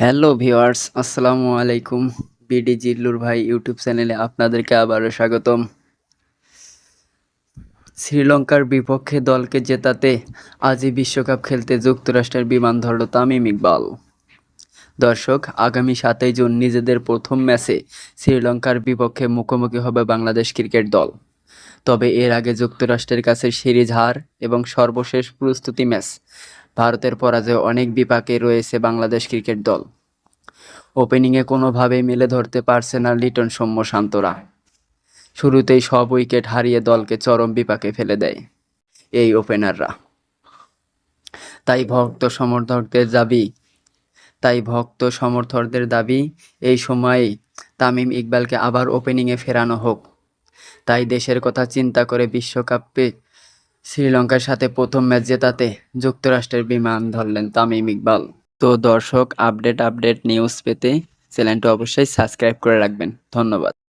Hello viewers আসসালামু আলাইকুম BD Zillur ভাই ইউটিউব চ্যানেলে আপনাদেরকে আবারও স্বাগতম। শ্রীলঙ্কার বিপক্ষে দলকে জেতাতে আজই বিশ্বকাপ খেলতে যুক্তরাষ্ট্রের বিমান ধরল তামিম ইকবাল। দর্শক, আগামী সাতই জুন নিজেদের প্রথম ম্যাচে শ্রীলঙ্কার বিপক্ষে মুখোমুখি হবে বাংলাদেশ ক্রিকেট দল। তবে এর আগে যুক্তরাষ্ট্রের কাছে সিরিজ হার এবং সর্বশেষ প্রস্তুতি ম্যাচ। ভারতের পরাজয়ে অনেক বিপাকে রয়েছে বাংলাদেশ ক্রিকেট দল। ওপেনিংয়ে কোনোভাবেই মেলে ধরতে পারছে না লিটন সৌম্য শান্তরা। শুরুতেই সব উইকেট হারিয়ে দলকে চরম বিপাকে ফেলে দেয় এই ওপেনাররা। তাই ভক্ত সমর্থকদের দাবি, তাই ভক্ত সমর্থকদের দাবি, এই সময়ে তামিম ইকবালকে আবার ওপেনিংয়ে ফেরানো হোক। তাই দেশের কথা চিন্তা করে বিশ্বকাপে শ্রীলঙ্কার সাথে প্রথম ম্যাচ জেতাতে যুক্তরাষ্ট্রের বিমান ধরলেন তামিম ইকবাল। তো দর্শক, আপডেট আপডেট নিউজ পেতে চ্যানেলটা অবশ্যই সাবস্ক্রাইব করে রাখবেন। ধন্যবাদ।